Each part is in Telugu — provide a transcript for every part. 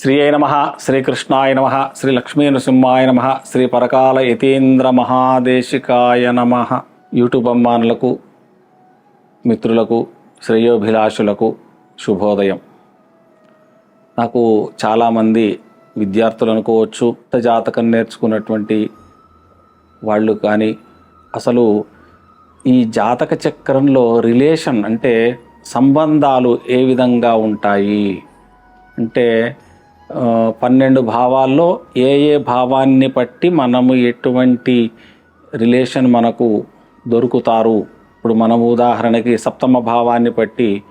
శ్రీ అయి నమ శ్రీకృష్ణాయ నమ శ్రీ లక్ష్మీ నృసింహాయ నమ శ్రీ పరకాల యతీంద్ర మహాదేశికాయ నమ. యూట్యూబ్ అమ్మానులకు మిత్రులకు శ్రేయోభిలాషులకు శుభోదయం. నాకు చాలామంది విద్యార్థులు అనుకోవచ్చు జాతకం నేర్చుకున్నటువంటి వాళ్ళు కానీ అసలు ఈ జాతక చక్రంలో రిలేషన్ అంటే సంబంధాలు ఏ విధంగా ఉంటాయి? అంటే పన్నెండు భావాల్లో ఏ ఏ భావాన్ని బట్టి మనము ఎటువంటి రిలేషన్ మనకు దొరుకుతారు? ఇప్పుడు మనము ఉదాహరణకి సప్తమ భావాన్ని బట్టి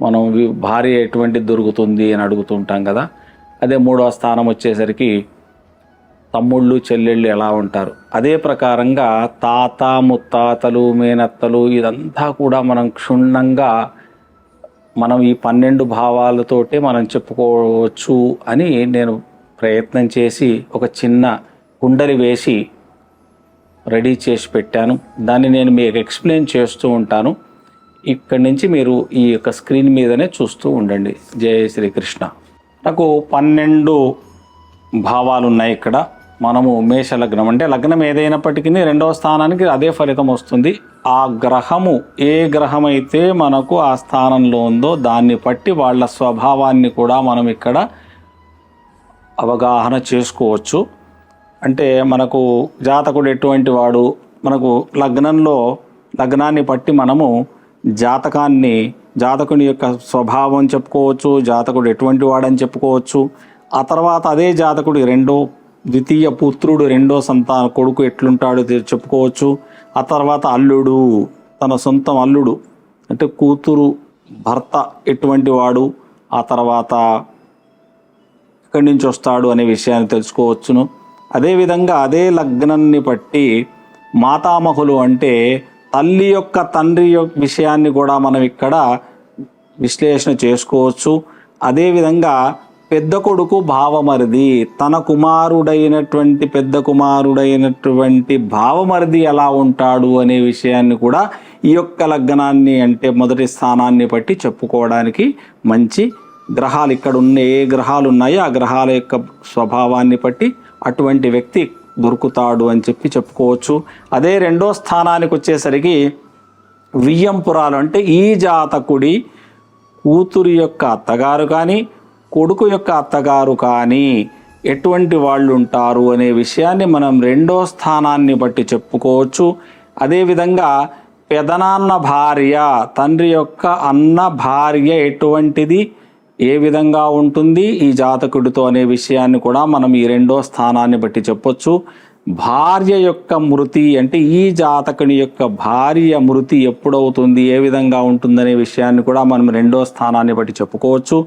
మనం భార్య ఎటువంటి దొరుకుతుంది అని అడుగుతుంటాం కదా? అదే మూడవ స్థానం వచ్చేసరికి తమ్ముళ్ళు చెల్లెళ్ళు ఎలా ఉంటారు? అదే ప్రకారంగా తాత ముత్తాతలు మేనత్తలు ఇదంతా కూడా మనం క్షుణ్ణంగా మనం ఈ పన్నెండు భావాలతోటే మనం చెప్పుకోవచ్చు అని నేను ప్రయత్నం చేసి ఒక చిన్న కుండలి వేసి రెడీ చేసి పెట్టాను. దాన్ని నేను మీకు ఎక్స్ప్లెయిన్ చేస్తూ ఉంటాను. ఇక్కడి నుంచి మీరు ఈ యొక్క స్క్రీన్ మీదనే చూస్తూ ఉండండి. జయ శ్రీకృష్ణ. నాకు పన్నెండు భావాలు ఉన్నాయి ఇక్కడ. మనము మేష లగ్నం అంటే లగ్నం ఏదైనప్పటికీ రెండవ స్థానానికి అదే ఫలితం వస్తుంది. ఆ గ్రహము ఏ గ్రహం అయితే మనకు ఆ స్థానంలో ఉందో దాన్ని బట్టి వాళ్ళ స్వభావాన్ని కూడా మనం ఇక్కడ అవగాహన చేసుకోవచ్చు. అంటే మనకు జాతకుడు ఎటువంటి వాడు? మనకు లగ్నంలో లగ్నాన్ని బట్టి మనము జాతకాన్ని జాతకుని యొక్క స్వభావం చెప్పుకోవచ్చు జాతకుడు ఎటువంటి వాడని చెప్పుకోవచ్చు. ఆ తర్వాత అదే జాతకుడు రెండో ద్వితీయ పుత్రుడు రెండో సంతాన కొడుకు ఎట్లుంటాడో చెప్పుకోవచ్చు. ఆ తర్వాత అల్లుడు తన సొంతం అల్లుడు అంటే కూతురు భర్త ఎటువంటి వాడు ఆ తర్వాత ఎక్కడి నుంచి వస్తాడు అనే విషయాన్ని తెలుసుకోవచ్చును. అదేవిధంగా అదే లగ్నాన్ని బట్టి మాతామహులు అంటే తల్లి యొక్క తండ్రి యొక్క విషయాన్ని కూడా మనం ఇక్కడ విశ్లేషణ చేసుకోవచ్చు. అదేవిధంగా పెద్ద కొడుకు భావమరిది. తన కుమారుడైనటువంటి పెద్ద కుమారుడైనటువంటి భావమరిది ఎలా ఉంటాడు అనే విషయాన్ని కూడా ఈ యొక్క లగ్నాన్ని అంటే మొదటి స్థానాన్ని బట్టి చెప్పుకోవడానికి మంచి గ్రహాలు ఇక్కడ ఉన్న ఏ గ్రహాలు ఉన్నాయో ఆ గ్రహాల యొక్క స్వభావాన్ని బట్టి అటువంటి వ్యక్తి దొరుకుతాడు అని చెప్పి చెప్పుకోవచ్చు. అదే రెండో స్థానానికి వచ్చేసరికి వియ్యంపురాలు అంటే ఈ జాతకుడి కూతురు యొక్క అత్తగారు కానీ కొడుకు యొక్క అత్తగారు కానీ ఎటువంటి వాళ్ళు ఉంటారు అనే విషయాన్ని మనం రెండో స్థానాన్ని బట్టి చెప్పుకోవచ్చు. అదేవిధంగా పెదనాన్న భార్య తండ్రి యొక్క అన్న భార్య ఎటువంటిది? ఏ విధంగా ఉంటుంది? ఈ జాతకుడితో అనే విషయాన్ని కూడా మనం ఈ రెండో స్థానాన్ని బట్టి చెప్పొచ్చు. భార్య యొక్క మృతి అంటే ఈ జాతకుని యొక్క భార్య మృతి ఎప్పుడవుతుంది? ఏ విధంగా ఉంటుందనే విషయాన్ని కూడా మనం రెండో స్థానాన్ని బట్టి చెప్పుకోవచ్చు.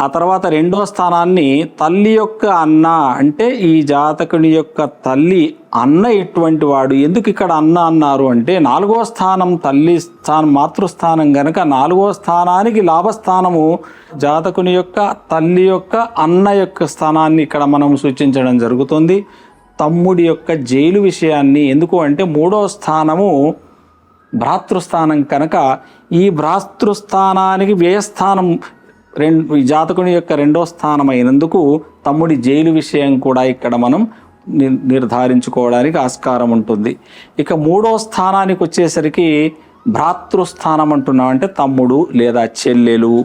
ఆ తర్వాత రెండో స్థానాన్ని తల్లి యొక్క అన్న అంటే ఈ జాతకుని యొక్క తల్లి అన్న ఎటువంటి వాడు ఎందుకు ఇక్కడ అన్న అన్నారు అంటే నాలుగో స్థానం తల్లి స్థానం మాతృస్థానం గనక నాలుగో స్థానానికి లాభస్థానము జాతకుని యొక్క తల్లి యొక్క అన్న యొక్క స్థానాన్ని ఇక్కడ మనం సూచించడం జరుగుతుంది. తమ్ముడి యొక్క జైలు విషయాన్ని ఎందుకు అంటే మూడో స్థానము భ్రాతృస్థానం కనుక ఈ భ్రాతృస్థానానికి వ్యయస్థానం రెండు ఈ జాతకుని యొక్క రెండో స్థానం అయినందుకు తమ్ముడి జైలు విషయం కూడా ఇక్కడ మనం ని- నిర్ధారించుకోవడానికి ఆస్కారం ఉంటుంది. ఇక మూడో స్థానానికి వచ్చేసరికి భ్రాతృస్థానం అంటున్నాం అంటే తమ్ముడు లేదా చెల్లెలు.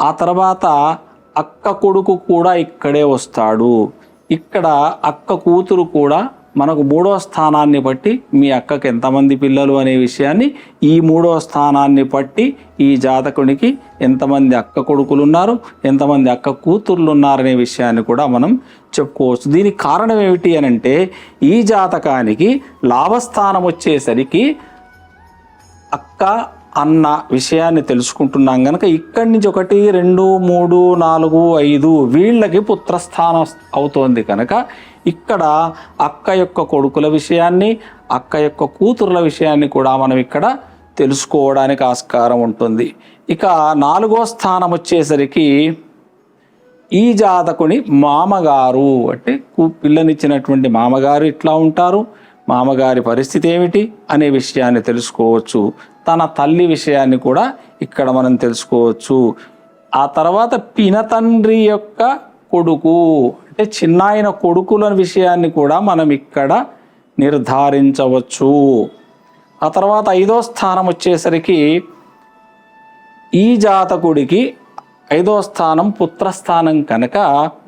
ఆ తర్వాత అక్క కొడుకు కూడా ఇక్కడే వస్తాడు. ఇక్కడ అక్క కూతురు కూడా మనకు మూడో స్థానాన్ని బట్టి మీ అక్కకి ఎంతమంది పిల్లలు అనే విషయాన్ని ఈ మూడో స్థానాన్ని బట్టి ఈ జాతకునికి ఎంతమంది అక్క కొడుకులు ఉన్నారు ఎంతమంది అక్క కూతుర్లు ఉన్నారనే విషయాన్ని కూడా మనం చెప్పుకోవచ్చు. దీనికి కారణం ఏమిటి అని అంటే ఈ జాతకానికి లాభస్థానం వచ్చేసరికి అక్క అన్న విషయాన్ని తెలుసుకుంటున్నాం కనుక ఇక్కడి నుంచి ఒకటి రెండు మూడు నాలుగు ఐదు వీళ్ళకి పుత్రస్థానం అవుతోంది కనుక ఇక్కడ అక్క యొక్క కొడుకుల విషయాన్ని అక్క యొక్క కూతురుల విషయాన్ని కూడా మనం ఇక్కడ తెలుసుకోవడానికి ఆస్కారం ఉంటుంది. ఇక నాలుగో స్థానం వచ్చేసరికి ఈ జాతకుని మామగారు అంటే పిల్లనిచ్చినటువంటి మామగారు ఇట్లా ఉంటారు. మామగారి పరిస్థితి ఏమిటి అనే విషయాన్ని తెలుసుకోవచ్చు. తన తల్లి విషయాన్ని కూడా ఇక్కడ మనం తెలుసుకోవచ్చు. ఆ తర్వాత పినతండ్రి యొక్క కొడుకు అంటే చిన్నాయన కొడుకుల విషయాన్ని కూడా మనం ఇక్కడ నిర్ధారించవచ్చు. ఆ తర్వాత ఐదో స్థానం వచ్చేసరికి ఈ జాతకుడికి ఐదో స్థానం పుత్రస్థానం కనుక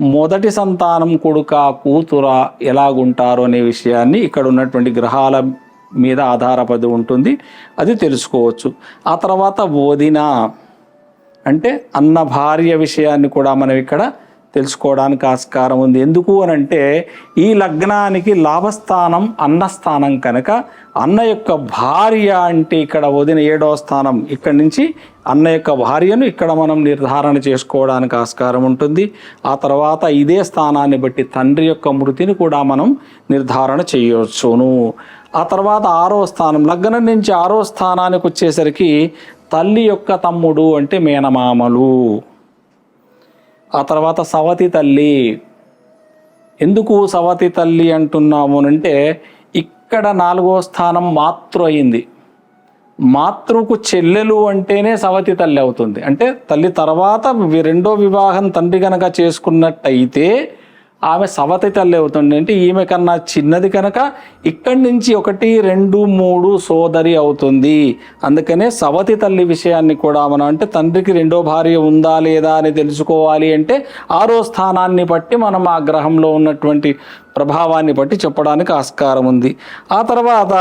మొదటి సంతానం కొడుక కూతుర ఎలాగుంటారు అనే విషయాన్ని ఇక్కడ ఉన్నటువంటి గ్రహాల మీద ఆధారపడి ఉంటుంది. అది తెలుసుకోవచ్చు. ఆ తర్వాత వదిన అంటే అన్న భార్య విషయాన్ని కూడా మనం ఇక్కడ తెలుసుకోవడానికి ఆస్కారం ఉంది. ఎందుకు అని అంటే ఈ లగ్నానికి లాభస్థానం అన్నస్థానం కనుక అన్న యొక్క భార్య అంటే ఇక్కడ వదిన ఏడవ స్థానం. ఇక్కడి నుంచి అన్న యొక్క భార్యను ఇక్కడ మనం నిర్ధారణ చేసుకోవడానికి ఆస్కారం ఉంటుంది. ఆ తర్వాత ఇదే స్థానాన్ని బట్టి తండ్రి యొక్క మృతిని కూడా మనం నిర్ధారణ చేయవచ్చును. ఆ తర్వాత ఆరో స్థానం లగ్నం నుంచి ఆరో స్థానానికి వచ్చేసరికి తల్లి యొక్క తమ్ముడు అంటే మేనమామలు. ఆ తర్వాత సవతి తల్లి. ఎందుకు సవతి తల్లి అంటున్నాము అంటే ఇక్కడ నాలుగో స్థానం మాతృ అయింది మాతృకు చెల్లెలు అంటేనే సవతి తల్లి అవుతుంది. అంటే తల్లి తర్వాత రెండో వివాహం తండ్రి కనుక చేసుకున్నట్టయితే ఆమె సవతి తల్లి అవుతుంది. అంటే ఈమె కన్నా చిన్నది కనుక ఇక్కడి నుంచి ఒకటి రెండు మూడు సోదరి అవుతుంది. అందుకనే సవతి తల్లి విషయాన్ని కూడా మనం అంటే తండ్రికి రెండో భార్య ఉందా లేదా అని తెలుసుకోవాలి అంటే ఆరో స్థానాన్ని బట్టి మనం ఆ గ్రహంలో ఉన్నటువంటి ప్రభావాన్ని బట్టి చెప్పడానికి ఆస్కారం ఉంది. ఆ తర్వాత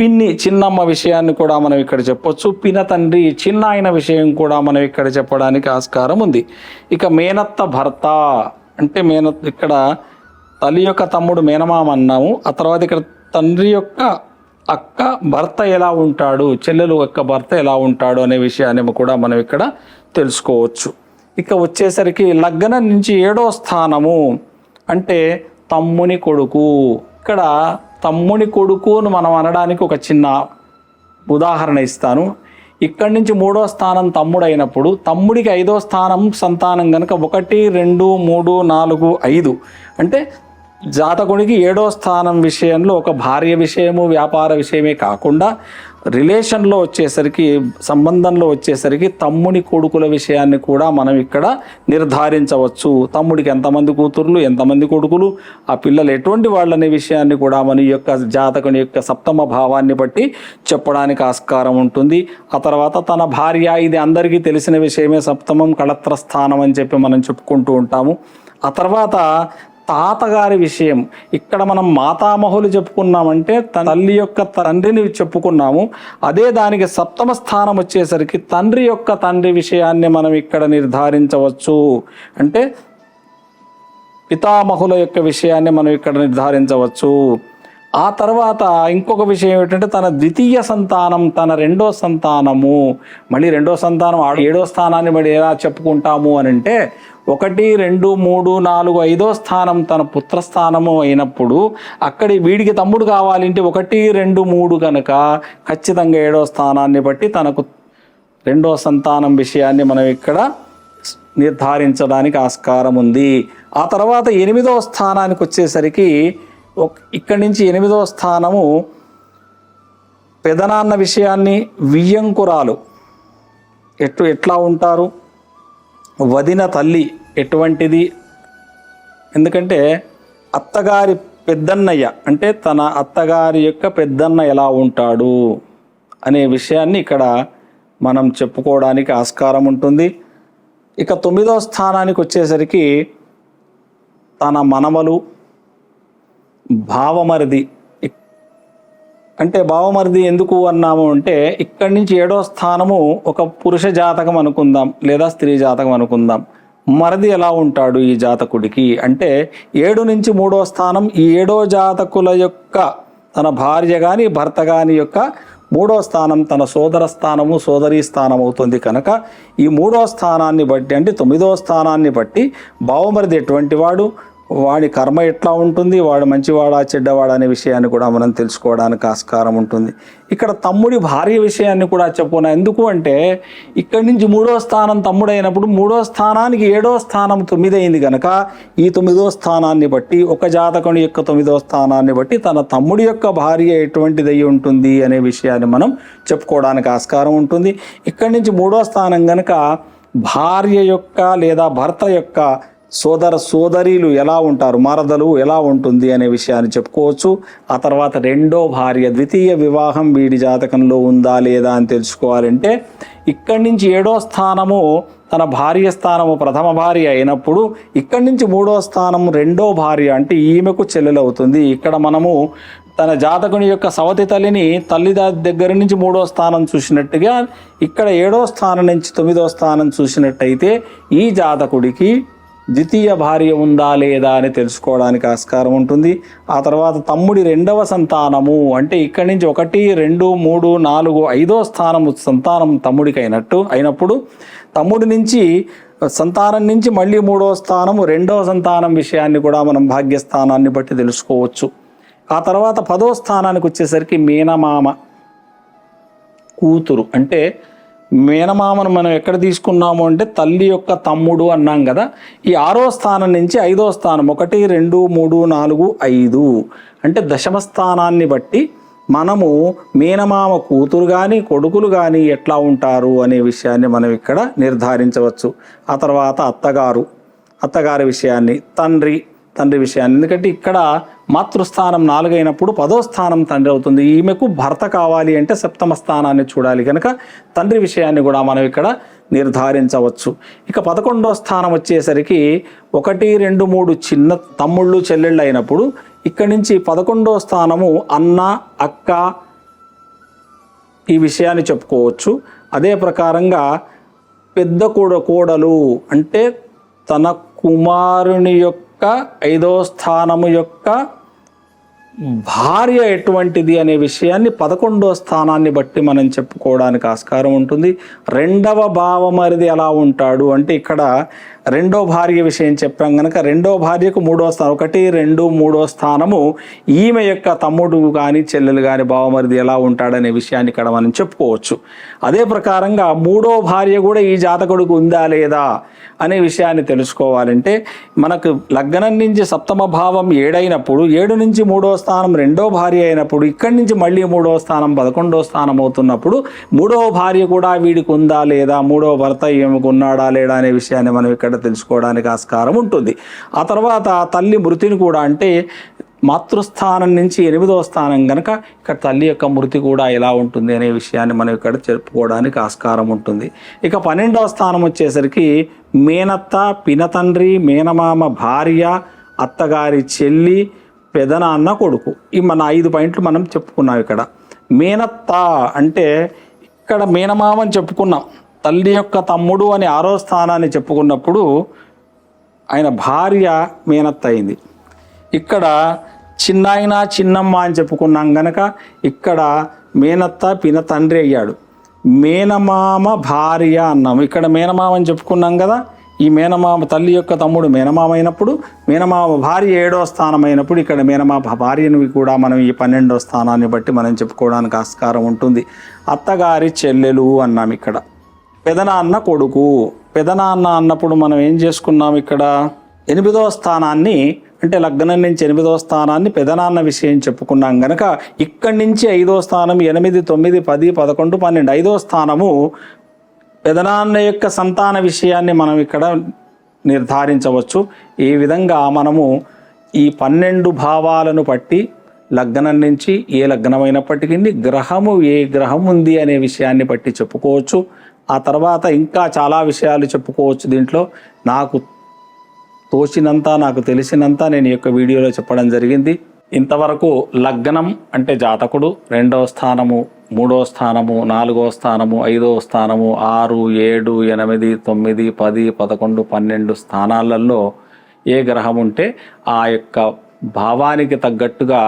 పిన్ని చిన్నమ్మ విషయాన్ని కూడా మనం ఇక్కడ చెప్పొచ్చు. పిన తండ్రి చిన్న ఆయన విషయం కూడా మనం ఇక్కడ చెప్పడానికి ఆస్కారం ఉంది. ఇక మేనత్త భర్త అంటే మేనత్ ఇక్కడ తల్లి యొక్క తమ్ముడు మేనమామ అన్నాము. ఆ తర్వాత ఇక్కడ తండ్రి యొక్క అక్క భర్త ఎలా ఉంటాడు? చెల్లెలు యొక్క భర్త ఎలా ఉంటాడు అనే విషయాన్ని కూడా మనం ఇక్కడ తెలుసుకోవచ్చు. ఇక వచ్చేసరికి లగ్నం నుంచి ఏడో స్థానము అంటే తమ్ముని కొడుకు. ఇక్కడ తమ్ముని కొడుకును మనం అనడానికి ఒక చిన్న ఉదాహరణ ఇస్తాను. ఇక్కడి నుంచి మూడో స్థానం తమ్ముడు అయినప్పుడు తమ్ముడికి ఐదో స్థానం సంతానం కనుక ఒకటి రెండు మూడు నాలుగు ఐదు. అంటే జాతకుడికి ఏడో స్థానం విషయంలో ఒక భార్య విషయము వ్యాపార విషయమే కాకుండా రిలేషన్లో వచ్చేసరికి సంబంధంలో వచ్చేసరికి తమ్ముని కొడుకుల విషయాన్ని కూడా మనం ఇక్కడ నిర్ధారించవచ్చు. తమ్ముడికి ఎంతమంది కూతుర్లు ఎంతమంది కొడుకులు ఆ పిల్లలు ఎటువంటి వాళ్ళనే విషయాన్ని కూడా మన యొక్క జాతకుని యొక్క సప్తమ భావాన్ని బట్టి చెప్పడానికి ఆస్కారం ఉంటుంది. ఆ తర్వాత తన భార్య ఇది అందరికీ తెలిసిన విషయమే సప్తమం కళత్ర స్థానం అని చెప్పి మనం చెప్పుకుంటూ ఉంటాము. ఆ తర్వాత తాతగారి విషయం. ఇక్కడ మనం మాతామహులు చెప్పుకున్నామంటే తన తల్లి యొక్క తండ్రిని చెప్పుకున్నాము. అదే దానికి సప్తమ స్థానం వచ్చేసరికి తండ్రి యొక్క తండ్రి విషయాన్ని మనం ఇక్కడ నిర్ధారించవచ్చు. అంటే పితామహుల యొక్క విషయాన్ని మనం ఇక్కడ నిర్ధారించవచ్చు. ఆ తర్వాత ఇంకొక విషయం ఏమిటంటే తన ద్వితీయ సంతానం తన రెండో సంతానము. మళ్ళీ రెండో సంతానం ఏడో స్థానాన్ని మళ్ళీ ఎలా చెప్పుకుంటాము అని అంటే ఒకటి రెండు మూడు నాలుగు ఐదో స్థానం తన పుత్రస్థానము అయినప్పుడు అక్కడి వీడికి తమ్ముడు కావాలంటే ఒకటి రెండు మూడు కనుక ఖచ్చితంగా ఏడో స్థానాన్ని బట్టి తనకు రెండో సంతానం విషయాన్ని మనం ఇక్కడ నిర్ధారించడానికి ఆస్కారం ఉంది. ఆ తర్వాత ఎనిమిదో స్థానానికి వచ్చేసరికి ఇక్కడి నుంచి ఎనిమిదవ స్థానము పెదనాన్న విషయాన్ని వియ్యంకురాలు. ఎటు ఎట్లా ఉంటారు? వదిన తల్లి ఎటువంటిది? ఎందుకంటే అత్తగారి పెద్దన్నయ్య అంటే తన అత్తగారి యొక్క పెద్దన్న ఎలా ఉంటాడు అనే విషయాన్ని ఇక్కడ మనం చెప్పుకోవడానికి ఆస్కారం ఉంటుంది. ఇక తొమ్మిదవ స్థానానికి వచ్చేసరికి తన మనవలు భావమరిది. అంటే భావమరిది ఎందుకు అన్నాము అంటే ఇక్కడి నుంచి ఏడో స్థానము ఒక పురుష జాతకం అనుకుందాం లేదా స్త్రీ జాతకం అనుకుందాం. మరిది ఎలా ఉంటాడు ఈ జాతకుడికి? అంటే ఏడు నుంచి మూడో స్థానం ఈ ఏడో జాతకుల యొక్క తన భార్య కానీ భర్త కానీ యొక్క మూడో స్థానం తన సోదర స్థానము సోదరీ స్థానం అవుతుంది కనుక ఈ మూడో స్థానాన్ని బట్టి అంటే తొమ్మిదో స్థానాన్ని బట్టి భావమరిది ఎటువంటి వాడు? వాడి కర్మ ఎట్లా ఉంటుంది వాడు మంచివాడా చెడ్డవాడా అనే విషయాన్ని కూడా మనం తెలుసుకోవడానికి ఆస్కారం ఉంటుంది. ఇక్కడ తమ్ముడి భార్య విషయాన్ని కూడా చెప్పుకున్నా ఎందుకు అంటే ఇక్కడి నుంచి మూడో స్థానం తమ్ముడైనప్పుడు మూడో స్థానానికి ఏడో స్థానం తొమ్మిదైంది కనుక ఈ తొమ్మిదో స్థానాన్ని బట్టి ఒక జాతకుని యొక్క తొమ్మిదో స్థానాన్ని బట్టి తన తమ్ముడి యొక్క భార్య ఎటువంటిది అయి ఉంటుంది అనే విషయాన్ని మనం చెప్పుకోవడానికి ఆస్కారం ఉంటుంది. ఇక్కడి నుంచి మూడో స్థానం కనుక భార్య యొక్క లేదా భర్త యొక్క సోదర సోదరీలు ఎలా ఉంటారు? మరదలు ఎలా ఉంటుంది అనే విషయాన్ని చెప్పుకోవచ్చు. ఆ తర్వాత రెండో భార్య ద్వితీయ వివాహం వీడి జాతకంలో ఉందా లేదా అని తెలుసుకోవాలంటే ఇక్కడి నుంచి ఏడో స్థానము తన భార్య స్థానము ప్రథమ భార్య అయినప్పుడు ఇక్కడి నుంచి మూడో స్థానం రెండో భార్య అంటే ఈమెకు చెల్లెలవుతుంది. ఇక్కడ మనము తన జాతకుని యొక్క సవతి తల్లిని తల్లి దగ్గర నుంచి మూడో స్థానం చూసినట్టుగా ఇక్కడ ఏడో స్థానం నుంచి తొమ్మిదో స్థానం చూసినట్టయితే ఈ జాతకుడికి ద్వితీయ భార్య ఉందా లేదా అని తెలుసుకోవడానికి ఆస్కారం ఉంటుంది. ఆ తర్వాత తమ్ముడి రెండవ సంతానము అంటే ఇక్కడి నుంచి ఒకటి రెండు మూడు నాలుగు ఐదో స్థానము సంతానం తమ్ముడికి అయినట్టు అయినప్పుడు తమ్ముడి నుంచి సంతానం నుంచి మళ్ళీ మూడో స్థానము రెండవ సంతానం విషయాన్ని కూడా మనం భాగ్యస్థానాన్ని బట్టి తెలుసుకోవచ్చు. ఆ తర్వాత పదో స్థానానికి వచ్చేసరికి మీనమామ కూతురు. అంటే మేనమామను మనం ఎక్కడ తీసుకున్నాము అంటే తల్లి యొక్క తమ్ముడు అన్నాం కదా. ఈ ఆరో స్థానం నుంచి ఐదో స్థానం ఒకటి రెండు మూడు నాలుగు ఐదు అంటే దశమ స్థానాన్ని బట్టి మనము మేనమామ కూతురు కానీ కొడుకులు కానీ ఎట్లా ఉంటారు అనే విషయాన్ని మనం ఇక్కడ నిర్ధారించవచ్చు. ఆ తర్వాత అత్తగారు అత్తగారి విషయాన్ని తండ్రి తండ్రి విషయాన్ని. ఎందుకంటే ఇక్కడ మాతృస్థానం నాలుగైనప్పుడు పదో స్థానం తండ్రి అవుతుంది. ఈమెకు భర్త కావాలి అంటే సప్తమ స్థానాన్ని చూడాలి కనుక తండ్రి విషయాన్ని కూడా మనం ఇక్కడ నిర్ధారించవచ్చు. ఇక పదకొండో స్థానం వచ్చేసరికి ఒకటి రెండు మూడు చిన్న తమ్ముళ్ళు చెల్లెళ్ళు అయినప్పుడు ఇక్కడి నుంచి పదకొండో స్థానము అన్న అక్క ఈ విషయాన్ని చెప్పుకోవచ్చు. అదే ప్రకారంగా పెద్ద కూడ కోడలు అంటే తన కుమారుని యొక్క ఐదో స్థానము యొక్క భార్య ఎటువంటిది అనే విషయాన్ని పదకొండో స్థానాన్ని బట్టి మనం చెప్పుకోవడానికి ఆస్కారం ఉంటుంది. రెండవ భావం అనేది ఎలా ఉంటాడు అంటే ఇక్కడ రెండో భార్య విషయం చెప్పాం కనుక రెండో భార్యకు మూడో స్థానం. ఒకటి రెండు మూడో స్థానము ఈమె యొక్క తమ్ముడు కానీ చెల్లెలు కానీ బావమరిది ఎలా ఉంటాడనే విషయాన్ని ఇక్కడ మనం చెప్పుకోవచ్చు. అదే ప్రకారంగా మూడో భార్య కూడా ఈ జాతకుడికి ఉందా లేదా అనే విషయాన్ని తెలుసుకోవాలంటే మనకు లగ్నం నుంచి సప్తమ భావం ఏడైనప్పుడు ఏడు నుంచి మూడో స్థానం రెండో భార్య అయినప్పుడు ఇక్కడి నుంచి మళ్ళీ మూడో స్థానం పదకొండో స్థానం అవుతున్నప్పుడు మూడవ భార్య కూడా వీడికి ఉందా లేదా మూడో భర్త ఏమికి ఉన్నాడా లేడా అనే విషయాన్ని మనం ఇక్కడ తెలుసుకోవడానికి ఆస్కారం ఉంటుంది. ఆ తర్వాత తల్లి మృతిని కూడా అంటే మాతృస్థానం నుంచి ఎనిమిదో స్థానం కనుక ఇక్కడ తల్లి యొక్క మృతి కూడా ఎలా ఉంటుంది అనే విషయాన్ని మనం ఇక్కడ చెప్పుకోవడానికి ఆస్కారం ఉంటుంది. ఇక పన్నెండవ స్థానం వచ్చేసరికి మేనత్త పినతండ్రి మేనమామ భార్య అత్తగారి చెల్లి పెదనాన్న కొడుకు. ఈ మన ఐదు పాయింట్లు మనం చెప్పుకున్నాం ఇక్కడ. మేనత్త అంటే ఇక్కడ మేనమామ అని చెప్పుకున్నాం. తల్లి యొక్క తమ్ముడు అని ఆరో స్థానాన్ని చెప్పుకున్నప్పుడు ఆయన భార్య మేనత్త అయింది. ఇక్కడ చిన్నాయన చిన్నమ్మ అని చెప్పుకున్నాం గనక ఇక్కడ మేనత్త పిన తండ్రి అయ్యాడు. మేనమామ భార్య అన్నాం. ఇక్కడ మేనమామ అని చెప్పుకున్నాం కదా ఈ మేనమామ తల్లి యొక్క తమ్ముడు మేనమామ అయినప్పుడు మేనమామ భార్య ఏడో స్థానం అయినప్పుడు ఇక్కడ మేనమామ భార్యను కూడా మనం ఈ పన్నెండో స్థానాన్ని బట్టి మనం చెప్పుకోవడానికి ఆస్కారం ఉంటుంది. అత్తగారి చెల్లెలు అన్నాం ఇక్కడ. పెదనాన్న కొడుకు. పెదనాన్న అన్నప్పుడు మనం ఏం చేసుకున్నాం ఇక్కడ? ఎనిమిదవ స్థానాన్ని అంటే లగ్నం నుంచి ఎనిమిదవ స్థానాన్ని పెదనాన్న విషయం చెప్పుకున్నాం గనక ఇక్కడి నుంచి ఐదో స్థానం ఎనిమిది తొమ్మిది పది పదకొండు పన్నెండు. ఐదో స్థానము పెదనాన్న యొక్క సంతాన విషయాన్ని మనం ఇక్కడ నిర్ధారించవచ్చు. ఈ విధంగా మనము ఈ పన్నెండు భావాలను బట్టి లగ్నం నుంచి ఏ లగ్నమైనప్పటికీ గ్రహము ఏ గ్రహం ఉంది అనే విషయాన్ని బట్టి చెప్పుకోవచ్చు. ఆ తర్వాత ఇంకా చాలా విషయాలు చెప్పుకోవచ్చు దీంట్లో. నాకు తోచినంత నాకు తెలిసినంత నేను ఈ యొక్క వీడియోలో చెప్పడం జరిగింది. ఇంతవరకు లగ్నం అంటే జాతకుడు రెండవ స్థానము మూడో స్థానము నాలుగో స్థానము ఐదో స్థానము ఆరు ఏడు ఎనిమిది తొమ్మిది పది పదకొండు పన్నెండు స్థానాలలో ఏ గ్రహం ఉంటే ఆ యొక్క భావానికి తగ్గట్టుగా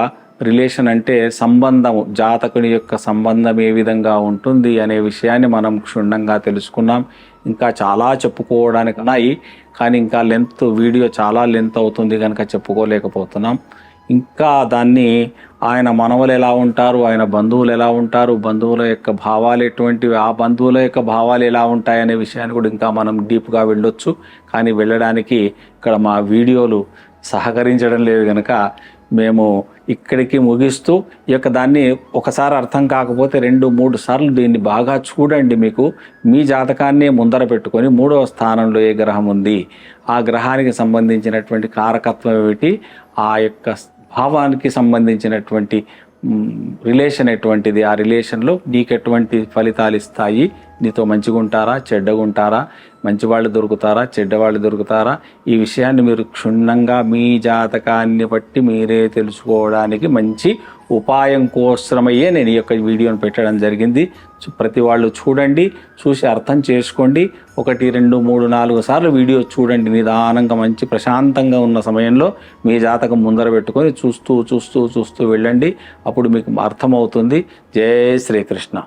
రిలేషన్ అంటే సంబంధము జాతకుని యొక్క సంబంధం ఏ విధంగా ఉంటుంది అనే విషయాన్ని మనం క్షుణ్ణంగా తెలుసుకున్నాం. ఇంకా చాలా చెప్పుకోవడానికి ఉన్నాయి కానీ ఇంకా లెంత్ వీడియో చాలా లెంత్ అవుతుంది కనుక చెప్పుకోలేకపోతున్నాం. ఇంకా దాన్ని ఆయన మనవలు ఎలా ఉంటారు ఆయన బంధువులు ఎలా ఉంటారు బంధువుల యొక్క భావాలు ఎటువంటివి ఆ బంధువుల యొక్క భావాలు ఎలా ఉంటాయనే విషయాన్ని కూడా ఇంకా మనం డీప్గా వెళ్ళొచ్చు. కానీ వెళ్ళడానికి ఇక్కడ మా వీడియోలు సహకరించడం లేదు కనుక మేము ఇక్కడికి ముగిస్తూ ఈ యొక్క దాన్ని ఒకసారి అర్థం కాకపోతే రెండు మూడు సార్లు దీన్ని బాగా చూడండి మీకు. మీ జాతకాన్ని ముందర పెట్టుకొని మూడవ స్థానంలో ఏ గ్రహం ఉంది? ఆ గ్రహానికి సంబంధించినటువంటి కారకత్వం ఏమిటి? ఆ యొక్క భావానికి సంబంధించినటువంటి రిలేషన్ ఎటువంటిది? ఆ రిలేషన్లో నీకు ఎటువంటి ఫలితాలు ఇస్తాయి? నీతో మంచిగా ఉంటారా చెడ్డగా ఉంటారా మంచి వాళ్ళు దొరుకుతారా? చెడ్డవాళ్ళు దొరుకుతారా? ఈ విషయాన్ని మీరు క్షుణ్ణంగా మీ జాతకాన్ని బట్టి మీరే తెలుసుకోవడానికి మంచి ఉపాయం కోసమయ్యే నేను ఈ యొక్క వీడియోను పెట్టడం జరిగింది. ప్రతి వాళ్ళు చూడండి చూసి అర్థం చేసుకోండి. ఒకటి రెండు మూడు నాలుగు సార్లు వీడియో చూడండి. నిదానంగా మంచి ప్రశాంతంగా ఉన్న సమయంలో మీ జాతకం ముందర పెట్టుకొని చూస్తూ చూస్తూ చూస్తూ వెళ్ళండి. అప్పుడు మీకు అర్థమవుతుంది. జై శ్రీకృష్ణ.